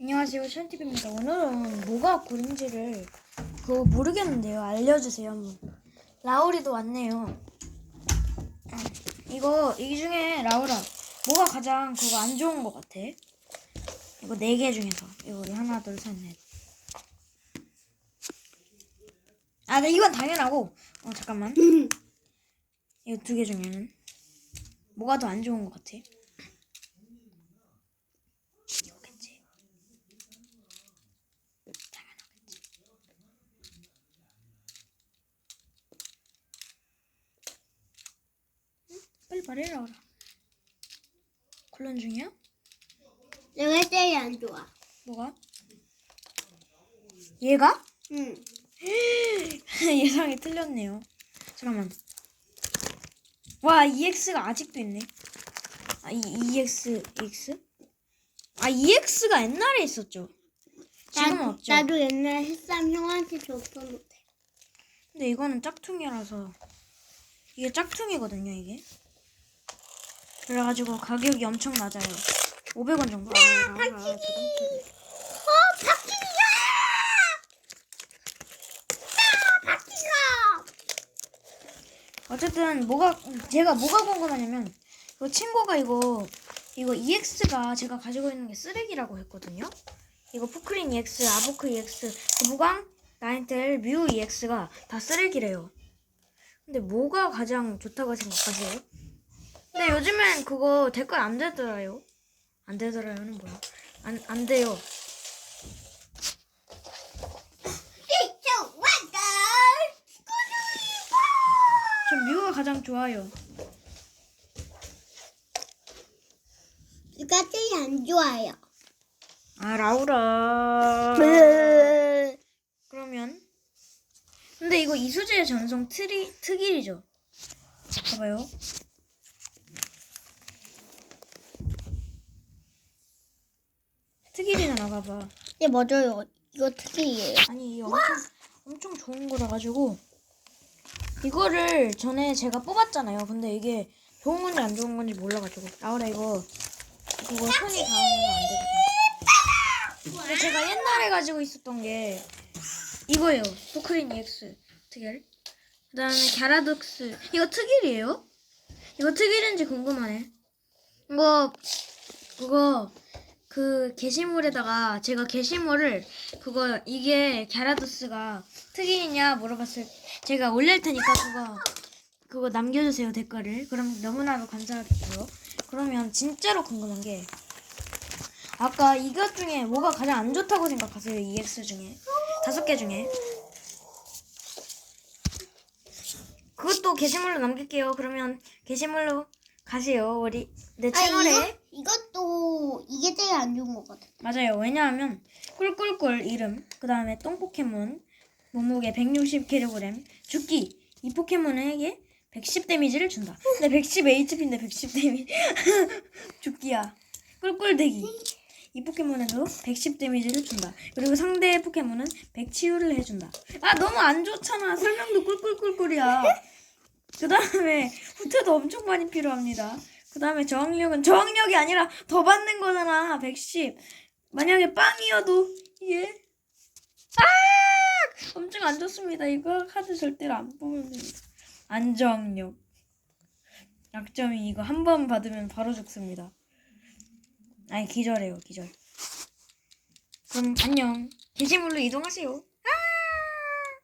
안녕하세요, 션TV입니다. 오늘은 뭐가 꿀인지를 그거 모르겠는데요. 알려주세요, 한번. 라울이도 왔네요. 음, 이거, 이 중에 라울아, 뭐가 가장 그거 안 좋은 것 같아? 이거 네 개 중에서. 이거 하나, 둘, 셋, 넷. 아, 네, 이건 당연하고. 어, 잠깐만. 이거 두 개 중에는. 뭐가 더 안 좋은 것 같아? 이거겠지. 당연하겠지. 응? 빨리 말해라, 어라. 콜론 중이야? 내가 제일 안 좋아. 뭐가? 얘가? 응. 예상이 틀렸네요. 잠깐만. 와, EX가 아직도 있네. 아, 이 EX, EX? 아, EX가 옛날에 있었죠. 지금은 나, 없죠. 나도 옛날에 햇삼 형한테 줬었는데. 근데 이거는 짝퉁이라서 이게 짝퉁이거든요, 이게. 그래가지고 가격이 엄청 낮아요. 500원 정도. 아, 부담스러워. 어, 박진이야! 아, 박진아! 어쨌든 뭐가 제가 뭐가 궁금하냐면 그 친구가 이거 이거 EX가 제가 가지고 있는 게 쓰레기라고 했거든요. 이거 푸크린 EX, 아보크 EX, 그 무광, 나인텔, 뮤 EX가 다 쓰레기래요. 근데 뭐가 가장 좋다고 생각하세요? 근데 요즘엔 그거 댓글 안 되더라요. 안 되더라요는 뭐야? 안, 안 돼요. 전 뮤가 가장 좋아요. 누가 제일 안 좋아요? 아, 라우라. 네. 그러면 근데 이거 이수지의 전송 트리 특일이죠. 봐봐요. 특일이잖아, 봐봐. 네, 맞아요. 이거 특이해요. 아니 이게 엄청 엄청 좋은 거라 가지고 이거를 전에 제가 뽑았잖아요. 근데 이게 좋은 건지 안 좋은 건지 몰라가지고 라우라 이거 이거 손이 닿으면 안 되거든. 근데 제가 옛날에 가지고 있었던 게 이거예요. 포크린 EX 특일. 그다음에 갸라독스 이거 특일이에요? 이거 특일인지 궁금하네. 이거 그거 그 게시물에다가 제가 게시물을 그거 이게 갸라도스가 특이냐 물어봤을 제가 올릴 테니까 그거 그거 남겨주세요 댓글을. 그럼 너무나도 감사하겠고요. 그러면 진짜로 궁금한 게 아까 이것 중에 뭐가 가장 안 좋다고 생각하세요 EX 중에? 다섯 개 중에. 그것도 게시물로 남길게요. 그러면 게시물로 가세요 우리 내 채널에 아, 이거, 이것도 이게 제일 안 좋은 것 같아. 맞아요. 왜냐하면 꿀꿀꿀 이름, 그 다음에 똥 포켓몬, 몸무게 160kg, 죽기. 이 포켓몬에게 110 데미지를 준다. 근데 110 HP인데 110 데미지. 죽기야. 꿀꿀대기. 이 포켓몬에도 110 데미지를 준다. 그리고 상대 포켓몬은 100 치유를 해준다. 아 너무 안 좋잖아. 설명도 꿀꿀꿀꿀이야. 그 다음에 후퇴도 엄청 많이 필요합니다. 그 다음에 저항력은 저항력이 아니라 더 받는 거잖아. 110. 만약에 빵이어도 이게 아 엄청 안 좋습니다. 이거 카드 절대로 안 뽑으면 됩니다. 안저항력. 약점이 이거 한 번 받으면 바로 죽습니다. 아니 기절해요 기절. 그럼 안녕. 게시물로 이동하세요.